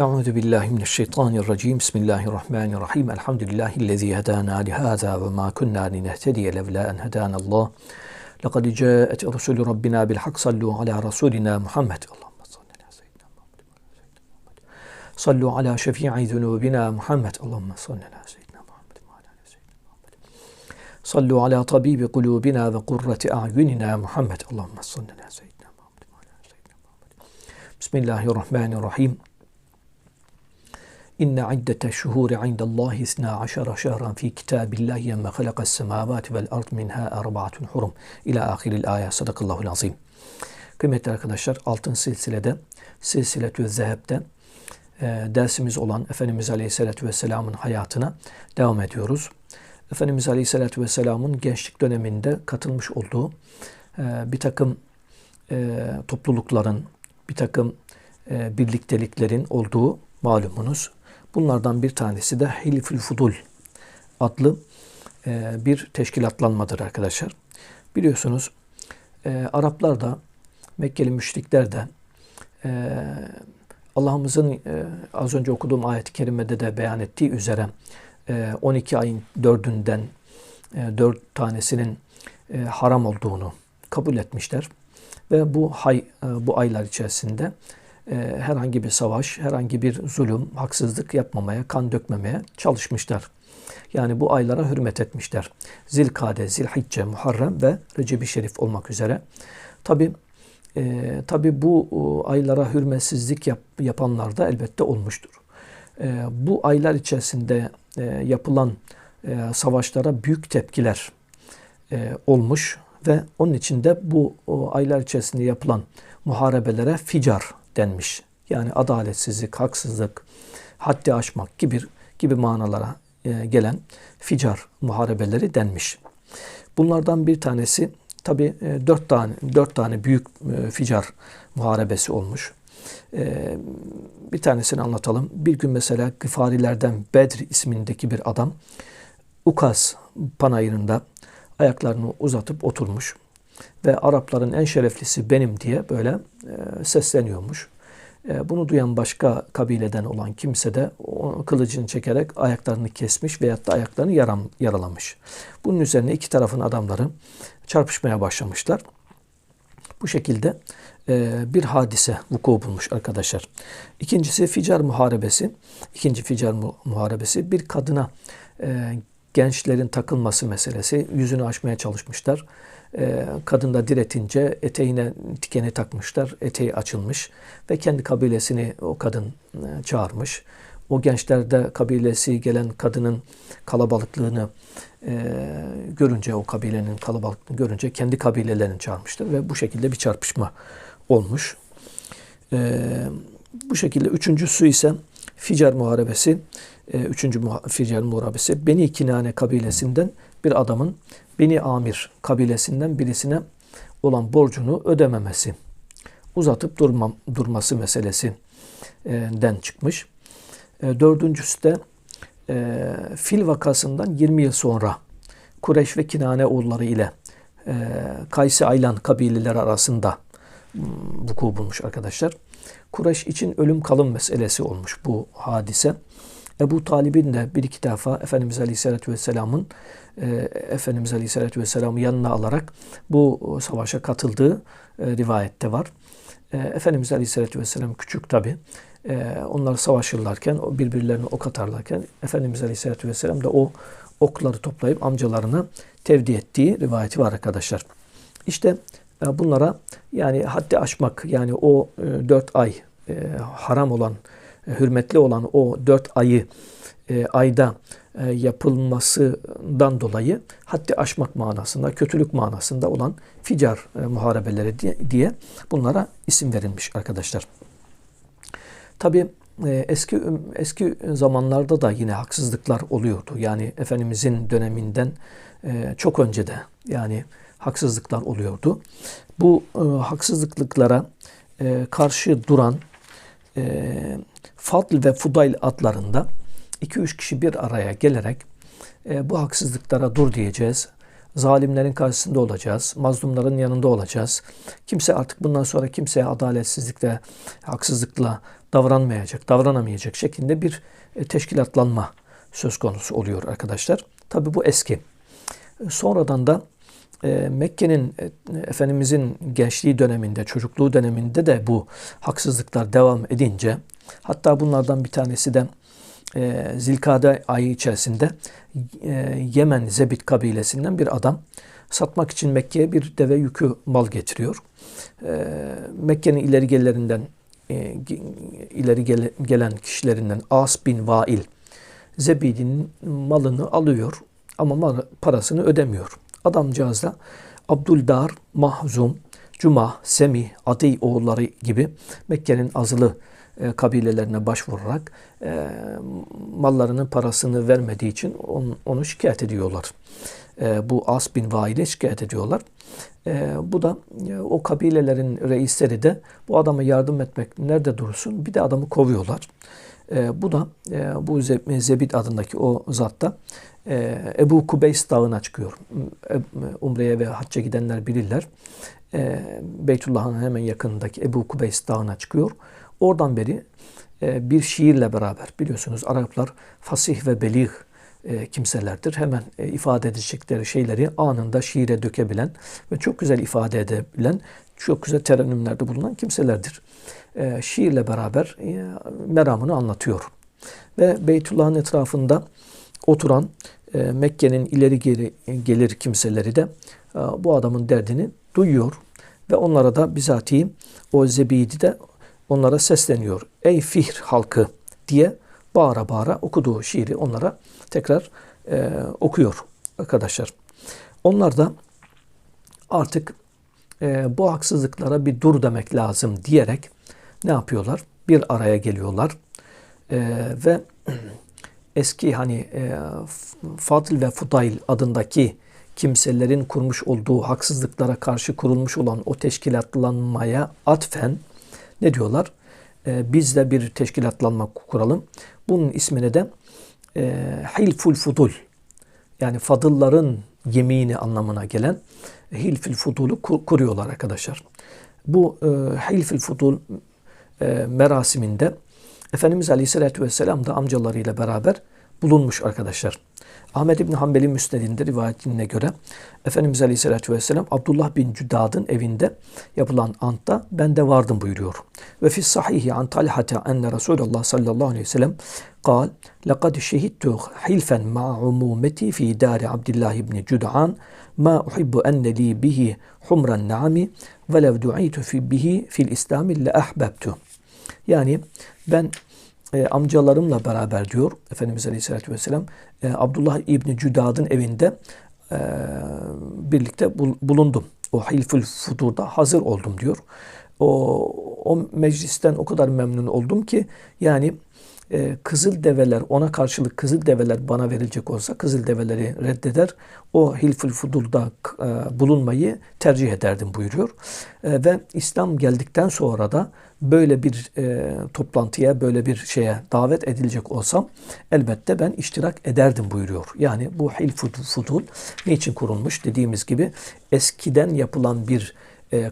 أعوذ بالله من الشيطان الرجيم. بسم الله الرحمن الرحيم. الحمد لله الذي هدانا لهذا وما كنا لنهتدي لولا أن هدانا الله. لقد جاءت رسل ربنا بالحق. صلوا على رسولنا محمد. اللهم صل على سيدنا محمد صلوا على شفيع ذنوبنا محمد. اللهم صل على سيدنا محمد صلوا على طبيب قلوبنا وقرة أعيننا محمد. اللهم صل على سيدنا محمد. بسم الله الرحمن الرحيم. İnne iddete şuhuri indallahi isna aşara şehran fi kitabillahi yemme halakas semavati vel ard minha erbaatun hurum. İlâ ahiril ayet. Sadakallahul azim. Kıymetli arkadaşlar altın silsilede silsiletü zehebde e, dersimiz olan Efendimiz Aleyhisselatü Vesselam'ın hayatına devam ediyoruz. Efendimiz Aleyhisselatü Vesselam'ın gençlik döneminde katılmış olduğu e, bir takım e, toplulukların, bir takım e, birlikteliklerin olduğu malumunuz. Bunlardan bir tanesi de Hilfül Fudul adlı e, bir teşkilatlanmadır arkadaşlar. Biliyorsunuz e, Araplar da Mekkeli müşrikler de e, Allah'ımızın az önce okuduğum ayet-i kerimede de beyan ettiği üzere e, 12 ayın dördünden e, dört tanesinin haram olduğunu kabul etmişler. Ve bu hay, bu aylar içerisinde herhangi bir savaş, herhangi bir zulüm, haksızlık yapmamaya, kan dökmemeye çalışmışlar. Yani bu aylara hürmet etmişler. Zilkade, Zilhicce, Muharrem ve Recep-i Şerif olmak üzere. Tabi e, tabi bu e, aylara hürmetsizlik yap, yapanlar da elbette olmuştur. E, bu aylar içerisinde e, yapılan e, savaşlara büyük tepkiler e, olmuş ve onun için de bu o aylar içerisinde yapılan muharebelere ficar denmiş. Yani adaletsizlik, haksızlık, haddi aşmak gibi gibi manalara e, gelen ficar muharebeleri denmiş. Bunlardan bir tanesi tabi e, dört tane dört tane büyük e, ficar muharebesi olmuş. Bir tanesini anlatalım. Bir gün mesela Gıfarilerden Bedr ismindeki bir adam Ukaz panayırında ayaklarını uzatıp oturmuş ve Arapların en şereflisi benim diye böyle e, sesleniyormuş. E, bunu duyan başka kabileden olan kimse de kılıcını çekerek ayaklarını kesmiş veyahut da ayaklarını yaralamış. Bunun üzerine iki tarafın adamları çarpışmaya başlamışlar. Bu şekilde e, bir hadise vuku bulmuş arkadaşlar. İkincisi Ficar Muharebesi. İkinci Ficar Muharebesi bir kadına gençlerin takılması meselesi. Yüzünü açmaya çalışmışlar. Ee, kadın da diretince eteğine tikeni takmışlar. Eteği açılmış ve kendi kabilesini o kadın e, çağırmış. O gençlerde kabilesi gelen kadının kalabalıklığını e, görünce, o kabilenin kalabalıklığını görünce kendi kabilelerini çağırmıştır ve bu şekilde bir çarpışma olmuş. E, bu şekilde üçüncüsü ise Ficar Muharebesi, e, üçüncü Ficar Muharebesi Beni Kinane kabilesinden bir adamın Beni Amir kabilesinden birisine olan borcunu ödememesi, uzatıp durma, durması meselesinden çıkmış. E, dördüncüsü de e, fil vakasından 20 yıl sonra Kureş ve Kinane oğulları ile e, Kaysi Aylan kabileleri arasında vuku bulmuş arkadaşlar. Kureş için ölüm kalım meselesi olmuş bu hadise. Ebu Talib'in de bir iki defa Efendimiz Aleyhisselatü Vesselam'ın e, Efendimiz Aleyhisselatü Vesselam'ı yanına alarak bu savaşa katıldığı e, rivayette var. E, Efendimiz Aleyhisselatü Vesselam küçük tabi. E, onlar savaşırlarken, birbirlerine ok atarlarken Efendimiz Aleyhisselatü Vesselam da o okları toplayıp amcalarına tevdi ettiği rivayeti var arkadaşlar. İşte e, bunlara yani haddi aşmak yani o e, dört ay e, haram olan hürmetli olan o dört ayı e, ayda e, yapılmasından dolayı haddi aşmak manasında, kötülük manasında olan ficar e, muharebeleri diye, diye bunlara isim verilmiş arkadaşlar. Tabi e, eski eski zamanlarda da yine haksızlıklar oluyordu. Yani Efendimizin döneminden e, çok önce de yani haksızlıklar oluyordu. Bu e, haksızlıklara e, karşı duran e, Fadl ve Fudayl adlarında 2-3 kişi bir araya gelerek e, bu haksızlıklara dur diyeceğiz. Zalimlerin karşısında olacağız. Mazlumların yanında olacağız. Kimse artık bundan sonra kimseye adaletsizlikle, haksızlıkla davranmayacak, davranamayacak şeklinde bir e, teşkilatlanma söz konusu oluyor arkadaşlar. Tabi bu eski. Sonradan da e, Mekke'nin e, Efendimizin gençliği döneminde, çocukluğu döneminde de bu haksızlıklar devam edince hatta bunlardan bir tanesi de e, Zilkade ayı içerisinde e, Yemen Zebit kabilesinden bir adam satmak için Mekke'ye bir deve yükü mal getiriyor. E, Mekke'nin ileri gelirinden e, ileri gele, gelen kişilerinden As bin Vail Zebid'in malını alıyor ama mal, parasını ödemiyor. Adamcağız da Abduldar, Mahzum, Cuma, Semih, Adi oğulları gibi Mekke'nin azılı e, kabilelerine başvurarak e, mallarının parasını vermediği için on, onu şikayet ediyorlar. E, bu As bin Vail'e şikayet ediyorlar. E, bu da e, o kabilelerin reisleri de bu adama yardım etmek nerede dursun bir de adamı kovuyorlar. E, bu da e, bu Zebid adındaki o zatta e, Ebu Kubeys dağına çıkıyor. E, Umre'ye ve hacca gidenler bilirler. E, Beytullah'ın hemen yakınındaki Ebu Kubeys dağına çıkıyor. Oradan beri e, bir şiirle beraber biliyorsunuz Araplar fasih ve belih e, kimselerdir. Hemen e, ifade edecekleri şeyleri anında şiire dökebilen ve çok güzel ifade edebilen, çok güzel terennümlerde bulunan kimselerdir. E, şiirle beraber meramını anlatıyor. Ve Beytullah'ın etrafında oturan Mekke'nin ileri geri gelir kimseleri de bu adamın derdini duyuyor ve onlara da bizatihi o zebidi de onlara sesleniyor. Ey Fihr halkı diye bağıra bağıra okuduğu şiiri onlara tekrar e, okuyor arkadaşlar. Onlar da artık e, bu haksızlıklara bir dur demek lazım diyerek ne yapıyorlar? Bir araya geliyorlar e, ve eski hani e, Fadıl ve Fudayl adındaki kimselerin kurmuş olduğu haksızlıklara karşı kurulmuş olan o teşkilatlanmaya atfen ne diyorlar? E, biz de bir teşkilatlanma kuralım. Bunun ismine de e, Hilful Fudul yani fadılların yemini anlamına gelen Hilful Fudul'u kur, kuruyorlar arkadaşlar. Bu e, Hilful Fudul e, merasiminde Efendimiz Aleyhisselatü Vesselam da amcalarıyla beraber bulunmuş arkadaşlar. Ahmet İbni Hanbel'in müsnedinde rivayetine göre Efendimiz Aleyhisselatü Vesselam Abdullah bin Cüdad'ın evinde yapılan antta ben de vardım buyuruyor. Ve fi sahihi an talhate enne Resulullah sallallahu aleyhi ve sellem قال لقد شهدت حلفا مع عمومتي في دار عبد الله بن جدعان ما أحب أن لي به حمر النعم ولو دعيت في به في الإسلام لأحببته yani ben e, amcalarımla beraber diyor Efendimiz Aleyhisselatü Vesselam e, Abdullah İbni Cüdad'ın evinde e, birlikte bul, bulundum. O Hilfül Fudur'da hazır oldum diyor. O, o meclisten o kadar memnun oldum ki yani e, kızıl develer ona karşılık kızıl develer bana verilecek olsa kızıl develeri reddeder. O Hilfül Fudul'da e, bulunmayı tercih ederdim buyuruyor. E, ve İslam geldikten sonra da böyle bir e, toplantıya, böyle bir şeye davet edilecek olsam elbette ben iştirak ederdim buyuruyor. Yani bu Hilfül Fudul niçin kurulmuş? Dediğimiz gibi eskiden yapılan bir e,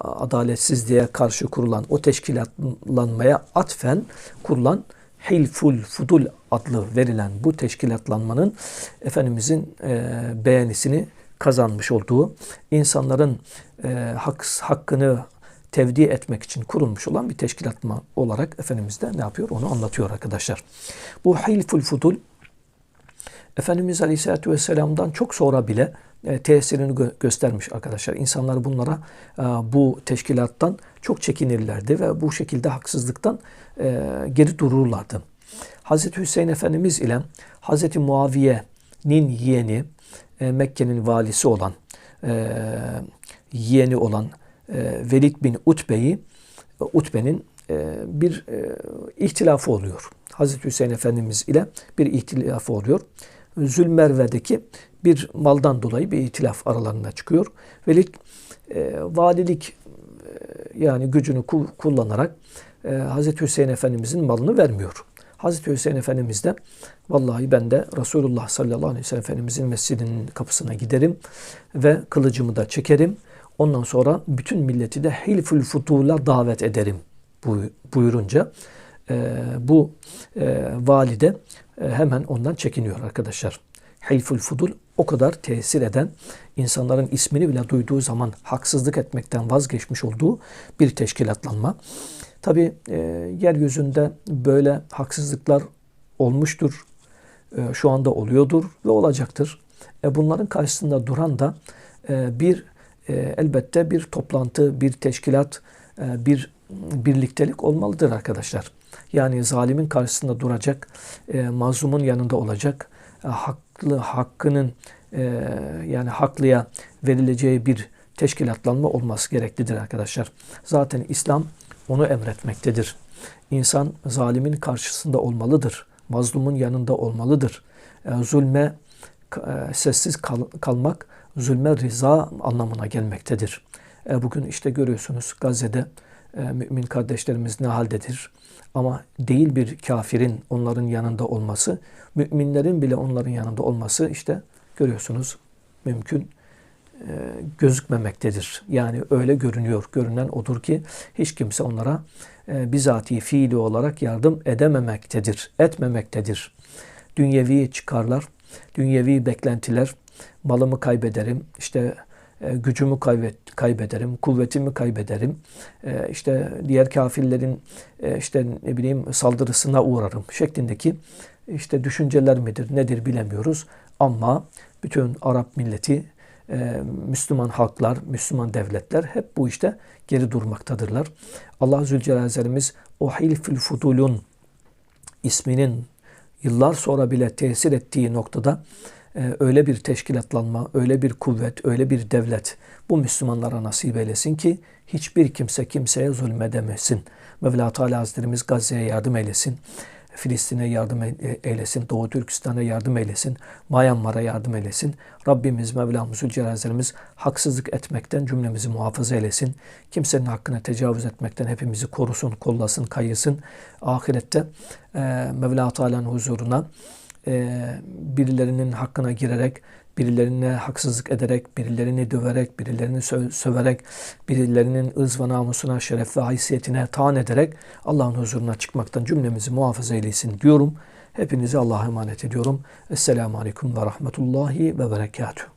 adaletsizliğe karşı kurulan o teşkilatlanmaya atfen kurulan Hilful Fudul adlı verilen bu teşkilatlanmanın Efendimizin e, beğenisini kazanmış olduğu insanların e, hak, hakkını tevdi etmek için kurulmuş olan bir teşkilatma olarak Efendimiz de ne yapıyor onu anlatıyor arkadaşlar. Bu Hilful Fudul Efendimiz Aleyhisselatü Vesselam'dan çok sonra bile e, tesirini gö- göstermiş arkadaşlar. İnsanlar bunlara e, bu teşkilattan çok çekinirlerdi ve bu şekilde haksızlıktan e, geri dururlardı. Hazreti Hüseyin Efendimiz ile Hazreti Muaviye'nin yeğeni e, Mekke'nin valisi olan e, yeğeni olan e, Velid bin Utbe'yi Utbe'nin e, bir e, ihtilafı oluyor. Hazreti Hüseyin Efendimiz ile bir ihtilafı oluyor. Zülmerve'deki bir maldan dolayı bir itilaf aralarına çıkıyor. Velid e, valilik e, yani gücünü kullanarak e, Hazreti Hüseyin Efendimizin malını vermiyor. Hazreti Hüseyin Efendimiz de vallahi ben de Resulullah sallallahu aleyhi ve sellem Efendimizin mescidinin kapısına giderim ve kılıcımı da çekerim. Ondan sonra bütün milleti de Hilful Futul'a davet ederim buy- buyurunca e, bu e, valide e, hemen ondan çekiniyor arkadaşlar. Hilful Fudul o kadar tesir eden, insanların ismini bile duyduğu zaman haksızlık etmekten vazgeçmiş olduğu bir teşkilatlanma. Tabi e, yeryüzünde böyle haksızlıklar olmuştur, e, şu anda oluyordur ve olacaktır. E, bunların karşısında duran da e, bir e, elbette bir toplantı, bir teşkilat, e, bir birliktelik olmalıdır arkadaşlar. Yani zalimin karşısında duracak, e, mazlumun yanında olacak, e, haklı hakkının e, yani haklıya verileceği bir teşkilatlanma olması gereklidir arkadaşlar. Zaten İslam onu emretmektedir. İnsan zalimin karşısında olmalıdır. Mazlumun yanında olmalıdır. E, zulme e, sessiz kal, kalmak zulme rıza anlamına gelmektedir. E, bugün işte görüyorsunuz Gazze'de mümin kardeşlerimiz ne haldedir? Ama değil bir kafirin onların yanında olması, müminlerin bile onların yanında olması işte görüyorsunuz mümkün e, gözükmemektedir. Yani öyle görünüyor. Görünen odur ki hiç kimse onlara e, bizatihi fiili olarak yardım edememektedir, etmemektedir. Dünyevi çıkarlar, dünyevi beklentiler, malımı kaybederim, işte e, gücümü kaybet, kaybederim, kuvvetimi kaybederim. E, işte diğer kafirlerin e, işte ne bileyim saldırısına uğrarım şeklindeki işte düşünceler midir, nedir bilemiyoruz. Ama bütün Arap milleti, Müslüman halklar, Müslüman devletler hep bu işte geri durmaktadırlar. Allah Zülcelal'imiz o hilfül fudulun isminin yıllar sonra bile tesir ettiği noktada öyle bir teşkilatlanma, öyle bir kuvvet, öyle bir devlet bu Müslümanlara nasip eylesin ki hiçbir kimse kimseye zulmedemesin. Mevla Teala Hazretlerimiz Gazze'ye yardım eylesin. Filistin'e yardım e, eylesin, Doğu Türkistan'a yardım eylesin, Myanmar'a yardım eylesin. Rabbimiz Mevlamız Zülcelal'imiz haksızlık etmekten cümlemizi muhafaza eylesin. Kimsenin hakkına tecavüz etmekten hepimizi korusun, kollasın, kayısın. Ahirette e, Mevla Teala'nın huzuruna e, birilerinin hakkına girerek, birilerine haksızlık ederek, birilerini döverek, birilerini sö- söverek, birilerinin ız ve namusuna, şeref ve haysiyetine taan ederek Allah'ın huzuruna çıkmaktan cümlemizi muhafaza eylesin diyorum. Hepinizi Allah'a emanet ediyorum. Esselamu Aleyküm ve Rahmetullahi ve Berekatuhu.